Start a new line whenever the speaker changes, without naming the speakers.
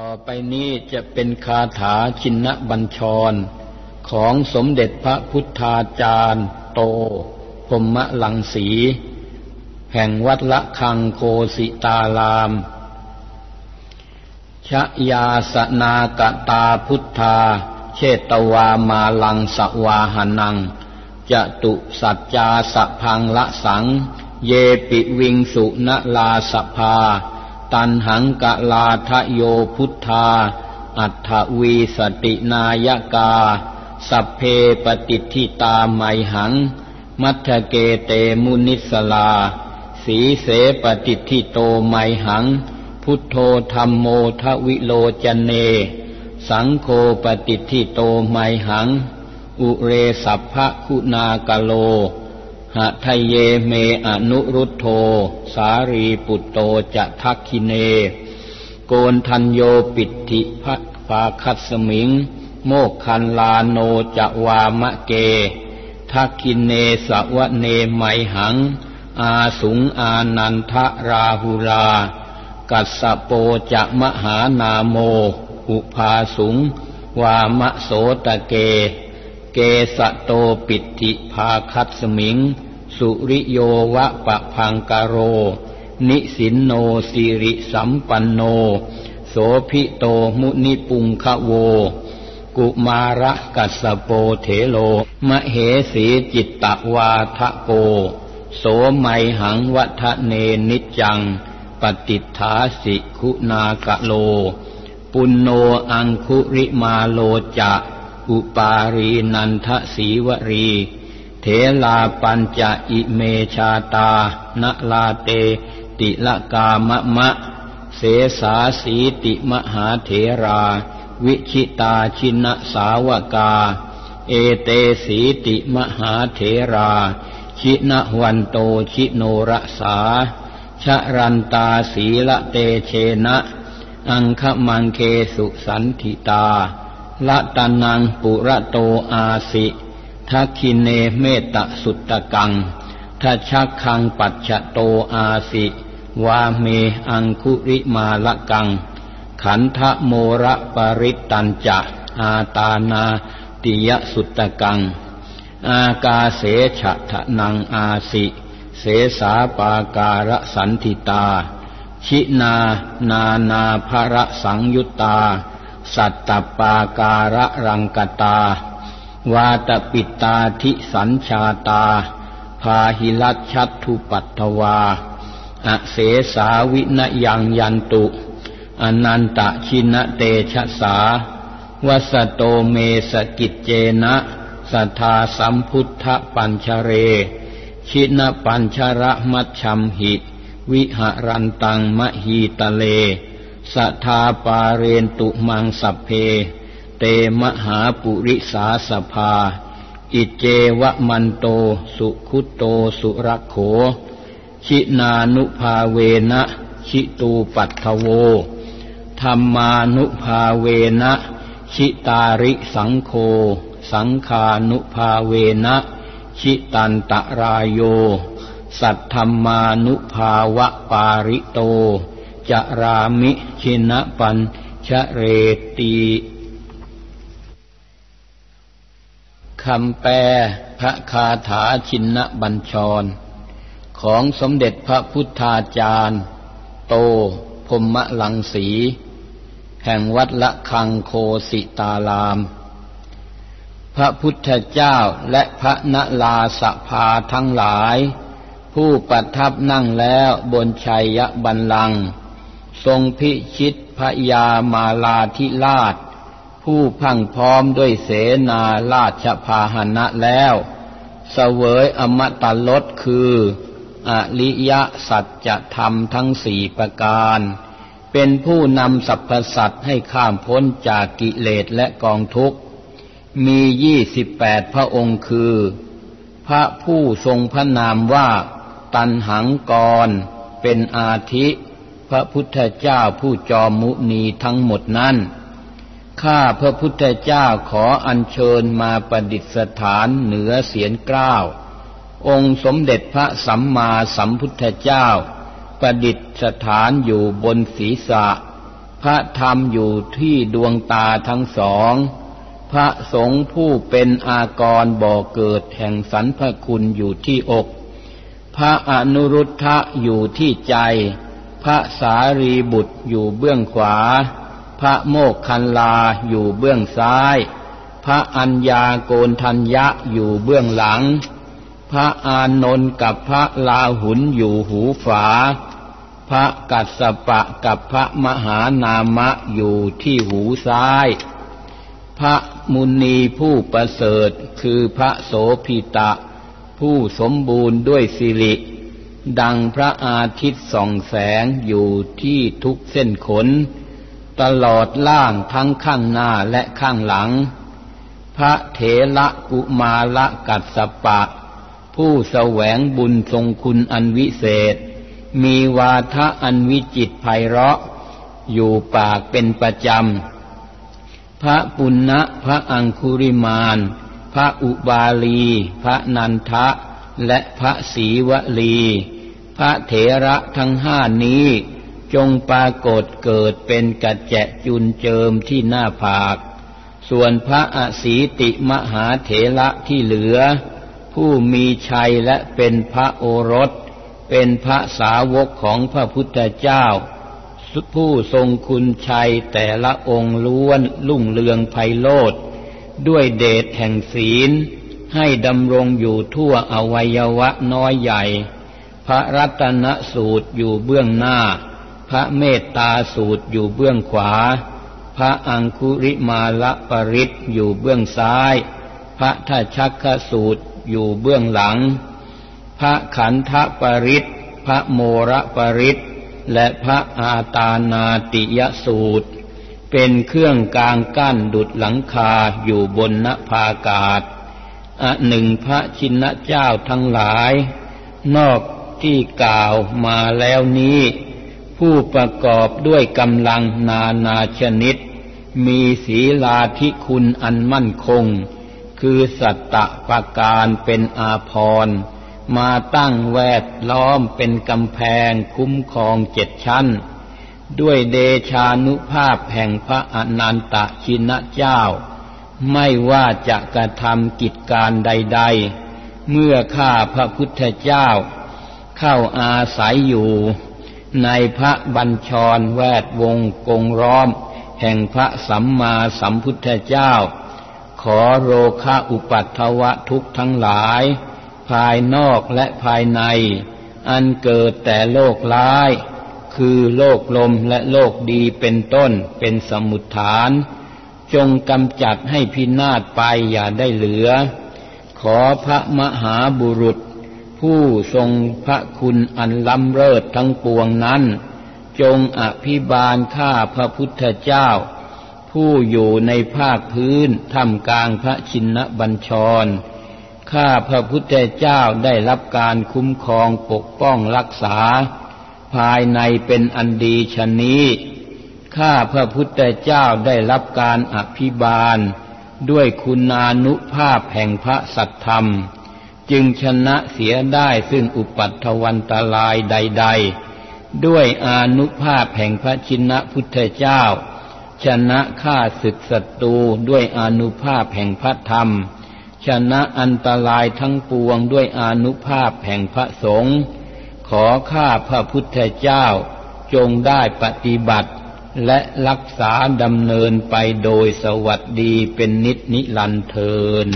ต่อไปนี้จะเป็นคาถาชินบัญชร ของสมเด็จพระพุทธาจารย์ โตพรมลังสี แห่งวัดละคังโคสิตาราม ชยาสนากตาพุทธา เชตวามาลังสวาหนัง จะตุสัจจาสพังละสัง เยปิวิงสุนลาสภา ตันหังกะลาทะโยพุทธา อัฏฐวีสตินายกา สัพเพปฏิทิตาไมหัง มัทเกเตมุนิสลา สีเสปฏิทิโตไมหัง พุทโธธรรมโมทวิโลจเน สังโฆปฏิทิโตไมหัง อุเรสัพพะคุณากโล หะทะเยเมอนุรุตโธสารีปุตโตจะทักคิเน โกนทันโยปิติพัทฟาคัสมิง โมกคันลาโนจะวามะเก ทักคิเนสวะเนไมหัง อาสุงอานันทราหุรากัสสโปจะมหานาโม อุภาสุง วามะโสตะเก เกสะโตปิติภาคัสมิง สุริโยวะปะพังกโร นิสินโนสิริสัมปันโน โสภิโตมุนิปุงคะโว กุมารกัสโปเถโล มะเหสีจิตตวาทะโก โสไมหังวัฒเนนิจัง ปฏิฐาสิคุณากะโล ปุณโนอังคุริมาโลจะ อุปารีนันทศีวรี เถลาปัญจะอิเมชาตา นลาเต ติละกามะมะ เสสาสีติมหาเถรา วิชิตาชินสาวกา เอเตสีติมหาเถรา ชินวันโตชิโนรสาชะรันตาสีละเตเชนะ อังคมังเคสุสันทิตา ละตานังปุระโตอาสิทักคิเนเมตสุตตะกังทัชักคังปัจฉโตอาสิวาเมอังคุริมาละกัง ขันทะโมระปริตตัญจะอาตานาติยสุตตะกัง อากาเสฉะทะนังอาสิ เสสาปาการสันทิตา ชินานานาภระสังยุตตา สัตตปาการะรังกตา วาตปิตาทิสัญชาตา พาหิลัชัตทุปัตถวาอเสสาวินยังยันตุ อนันตะชินเตชะสาวัสโตเมสกิจเจนะสัทธาสัมพุทธปัญชเร ชินปัญชระมัชชัมหิ วิหารันตังมหีตะเล สัทาปาเรนตุมังสัพเพ เตมหาปุริสาสภา อิเจวะมันโต สุขุโตสุรักโข ชินานุภาเวนะชิตูปัตถโว ธรรมานุภาเวนะชิตาริสังโฆสังขานุภาเวนะชิตันตรายโย สัทธรรมานุภาวะปาริโต จรามิชินะปัญชเรตีคำแปลพระคาถาชินบัญชร ของสมเด็จพระพุทธาจารย์ โตพมะลังสี แห่งวัดละคังโคสิตาราม พระพุทธเจ้าและพระนลาสภาทั้งหลาย ผู้ประทับนั่งแล้วบนชัยบันลัง ทรงพิชิตพระยามาลาธิราช ผู้พังพร้อมด้วยเสนาราชพาหนะแล้วเสวยอมตะลดคืออริยสัจธรรมทั้งสี่ประการ เป็นผู้นำสรรพสัตว์ให้ข้ามพ้นจากกิเลสและกองทุกข์ มียี่สิบแปดพระองค์คือ พระผู้ทรงพระนามว่า ตันหังกร เป็นอาทิ ระพุทธเจ้าผู้จอมมุนีทั้งหมดนั้น ข้าพระพุทธเจ้าขออัญเชิญมาประดิษฐานเหนือเสียนกล้าว องค์สมเด็จพระสัมมาสัมพุทธเจ้า ประดิษฐานอยู่บนศีรษะ พระธรรมอยู่ที่ดวงตาทั้งสอง พระสงฆ์ผู้เป็นอากรบ่อเกิดแห่งสรรพคุณอยู่ที่อก พระอนุรุทธะอยู่ที่ใจ พระสารีบุตรอยู่เบื้องขวา พระโมกคันลาอยู่เบื้องซ้าย พระอัญญาโกนทัญญะอยู่เบื้องหลัง พระอานนท์กับพระลาหุนอยู่หูฝา พระกัสสปะกับพระมหานามะอยู่ที่หูซ้าย พระมุนีผู้ประเสริฐคือพระโสพิตะ ผู้สมบูรณ์ด้วยสิริ ดังพระอาทิตย์ส่องแสงอยู่ที่ทุกเส้นขน ตลอดล่างทั้งข้างหน้าและข้างหลัง พระเถระกุมาละกัสสปะ ผู้แสวงบุญทรงคุณอันวิเศษ มีวาทะอันวิจิตไพเราะ อยู่ปากเป็นประจำ พระปุณณะพระอังคุริมาน พระอุบาลี พระนันทะ และพระศรีวลี พระเถระทั้งห้านี้จงปรากฏเกิดเป็นกัจแจจุนเจิมที่หน้าผาก ส่วนพระอสีติมหาเถระที่เหลือ ผู้มีชัยและเป็นพระโอรส เป็นพระสาวกของพระพุทธเจ้า ผู้ทรงคุณชัยแต่ละองค์ล้วนลุ่งเลืองไพโลดด้วยเดชแห่งศีล ให้ดำรงอยู่ทั่วอวัยวะน้อยใหญ่ พระรัตนสูตรอยู่เบื้องหน้า พระเมตตาสูตรอยู่เบื้องขวา พระอังคุริมาละปริศอยู่เบื้องซ้าย พระทัชักขสูตรอยู่เบื้องหลัง พระขันธปริศพระโมระปริศและพระอาตานาติยสูตร เป็นเครื่องกลางกั้นดุดหลังคาอยู่บนนภากาศ หนึ่งพระชินเจ้าทั้งหลาย นอกที่กล่าวมาแล้วนี้ ผู้ประกอบด้วยกำลังนานาชนิด มีศีลาธิคุณอันมั่นคง คือสัตตะปะการเป็นอาภรณ์มาตั้งแวดล้อมเป็นกำแพงคุ้มครองเจ็ดชั้น ด้วยเดชานุภาพแห่งพระอนันตชินเจ้า ไม่ว่าจะกระทำกิจการใด ๆ เมื่อข้าพระพุทธเจ้า เข้าอาศัยอยู่ ในพระบัญชรแวดวงกงร้อม แห่งพระสัมมาสัมพุทธเจ้า ขอโรคาอุปัตถวะทุกทั้งหลาย ภายนอกและภายใน อันเกิดแต่โลกร้าย คือโลกลมและโลกดีเป็นต้นเป็นสมุทฐาน จงกำจัดให้พินาศไปอย่าได้เหลือ ขอพระมหาบุรุษ ผู้ทรงพระคุณอันล้ำเลิศทั้งปวงนั้น จงอภิบาลข้าพระพุทธเจ้า ผู้อยู่ในภาคพื้นทำกลางพระชินบัญชร ข้าพระพุทธเจ้าได้รับการคุ้มครองปกป้องรักษา ภายในเป็นอันดีชนี้ ข้าพระพุทธเจ้าได้รับการอภิบาล ด้วยคุณานุภาพแห่งพระสัทธรรม จึงชนะเสียได้ซึ่งอุปัตถวันตรายใด ๆ ด้วยอานุภาพแห่งพระชินพุทธเจ้า ชนะข้าศึกศัตรูด้วยอานุภาพแห่งพระธรรม ชนะอันตรายทั้งปวงด้วยอนุภาพแห่งพระสงฆ์ขอข้าพระพุทธเจ้าจงได้ปฏิบัติ และรักษาดำเนินไปโดยสวัสดีเป็นนิจนิรันเทิน